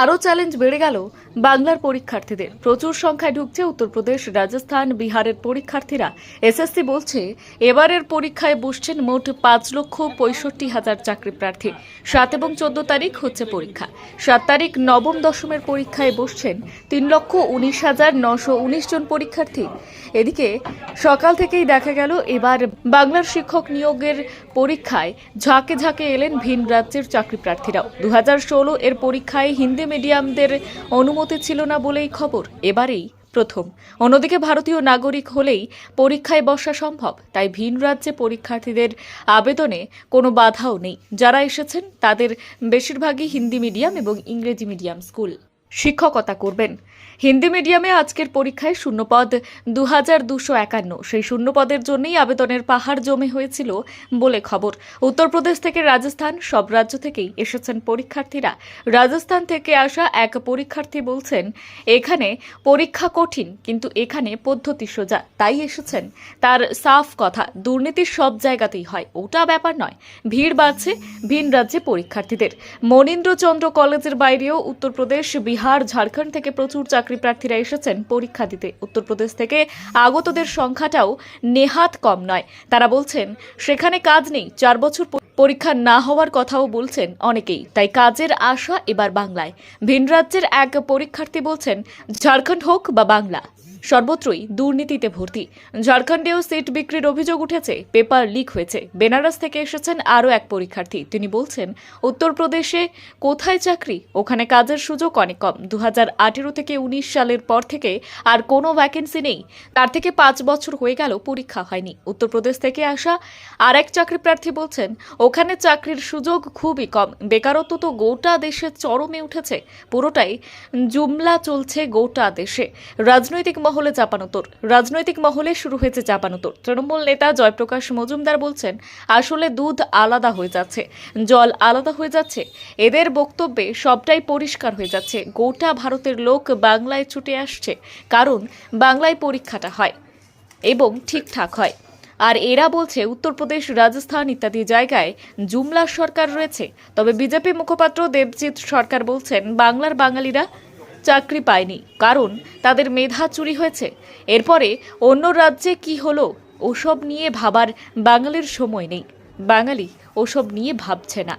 আরও চ্যালেঞ্জ বেড়ে গেল বাংলার পরীক্ষার্থীদের। প্রচুর সংখ্যায় ঢুকছে উত্তরপ্রদেশ, রাজস্থান, বিহারের পরীক্ষার্থীরা। এসএসসি বলছে, এবারের পরীক্ষায় বসছেন মোট পাঁচ লক্ষ পঁয়ষট্টি হাজার চাকরি প্রার্থী। সাত এবং চোদ্দ তারিখ হচ্ছে পরীক্ষা। সাত তারিখ নবম দশমের পরীক্ষায় বসছেন তিন লক্ষ উনিশ হাজার নশো উনিশ জন পরীক্ষার্থী। এদিকে সকাল থেকেই দেখা গেল, এবার বাংলার শিক্ষক নিয়োগের পরীক্ষায় ঝাঁকে ঝাঁকে এলেন ভিন রাজ্যের চাকরি প্রার্থীরাও। দু এর পরীক্ষায় হিন্দি মিডিয়ামদের অনুমতি ছিল না বলেই খবর এবারেই প্রথম। অন্যদিকে ভারতীয় নাগরিক হলেই পরীক্ষায় বসা সম্ভব, তাই ভিন রাজ্যে পরীক্ষার্থীদের আবেদনে কোনো বাধাও নেই। যারা এসেছেন তাদের বেশিরভাগই হিন্দি মিডিয়াম এবং ইংরেজি মিডিয়াম স্কুল। শিক্ষকতা করবেন। হিন্দি মিডিয়ামে আজকের পরীক্ষায় শূন্যপদ দু হাজার দুশো একান্ন। সেই শূন্যপদের জন্যই আবেদনের পাহাড় জমে হয়েছিল বলে খবর। উত্তরপ্রদেশ থেকে রাজস্থান, সব রাজ্য থেকেই এসেছেন পরীক্ষার্থীরা। রাজস্থান থেকে আসা এক পরীক্ষার্থী বলছেন, এখানে পরীক্ষা কঠিন, কিন্তু এখানে পদ্ধতি সোজা। তাই এসেছেন। তার সাফ কথা, দুর্নীতি সব জায়গাতেই হয়। ওটা ব্যাপার নয়। ভিড় বাড়ছে ভিন রাজ্যে পরীক্ষার্থীদের। মনীন্দ্রচন্দ্র কলেজের বাইরেও উত্তরপ্রদেশ, বিহার ঝাড়খণ্ড থেকে প্রচুর চাকরি প্রার্থীরা এসেছেন পরীক্ষা দিতে। উত্তরপ্রদেশ থেকে আগতদের সংখ্যাটাও নেহাত কম নয়। তারা বলছেন, সেখানে কাজ নেই, চার বছর পরীক্ষা না হওয়ার কথাও বলছেন অনেকেই। তাই কাজের আশা এবার বাংলায়। ভিন রাজ্যের এক পরীক্ষার্থী বলছেন, ঝাড়খণ্ড হোক বা বাংলা। সর্বত্রই দুর্নীতিতে ভর্তি। ঝাড়খণ্ডেও সিট বিক্রির অভিযোগ উঠেছে, পেপার লিক হয়েছে। বেনারস থেকে এসেছেন আরও এক পরীক্ষার্থী। তিনি বলছেন, উত্তরপ্রদেশে কোথায় চাকরি? ওখানে কাজের সুযোগ অনেক কম। দু হাজার আঠেরো থেকে উনিশ সালের পর থেকে আর কোনো ভ্যাকেন্সি নেই। তার থেকে পাঁচ বছর হয়ে গেল পরীক্ষা হয়নি। উত্তরপ্রদেশ থেকে আসা আর এক চাকরি প্রার্থী বলছেন, ওখানে চাকরির সুযোগ খুবই কম। বেকারত্ব তো গোটা দেশে চরমে উঠেছে। পুরোটাই জুমলা চলছে গোটা দেশে। রাজনৈতিক মহলে চাপানোতর রাজনৈতিক মহলে শুরু হয়েছে চাপানোতর তৃণমূল নেতা জয়প্রকাশ মজুমদার বলছেন, আসলে দুধ আলাদা হয়ে যাচ্ছে, জল আলাদা হয়ে যাচ্ছে। এদের বক্তব্যে সবটাই পরিষ্কার হয়ে যাচ্ছে। গোটা ভারতের লোক বাংলায় ছুটে আসছে, কারণ বাংলায় পরীক্ষাটা হয় এবং ঠিকঠাক হয়। আর এরা বলছে, উত্তরপ্রদেশ, রাজস্থান ইত্যাদি জায়গায় জুমলার সরকার রয়েছে। তবে বিজেপি মুখপাত্র দেবজিৎ সরকার বলছেন, বাংলার বাঙালিরা চাকরি পায়নি, কারণ তাদের মেধা চুরি হয়েছে। এরপরে অন্য রাজ্যে কি হলো, ওসব নিয়ে ভাবার বাঙালির সময় নেই। বাঙালি ওসব নিয়ে ভাবছে না।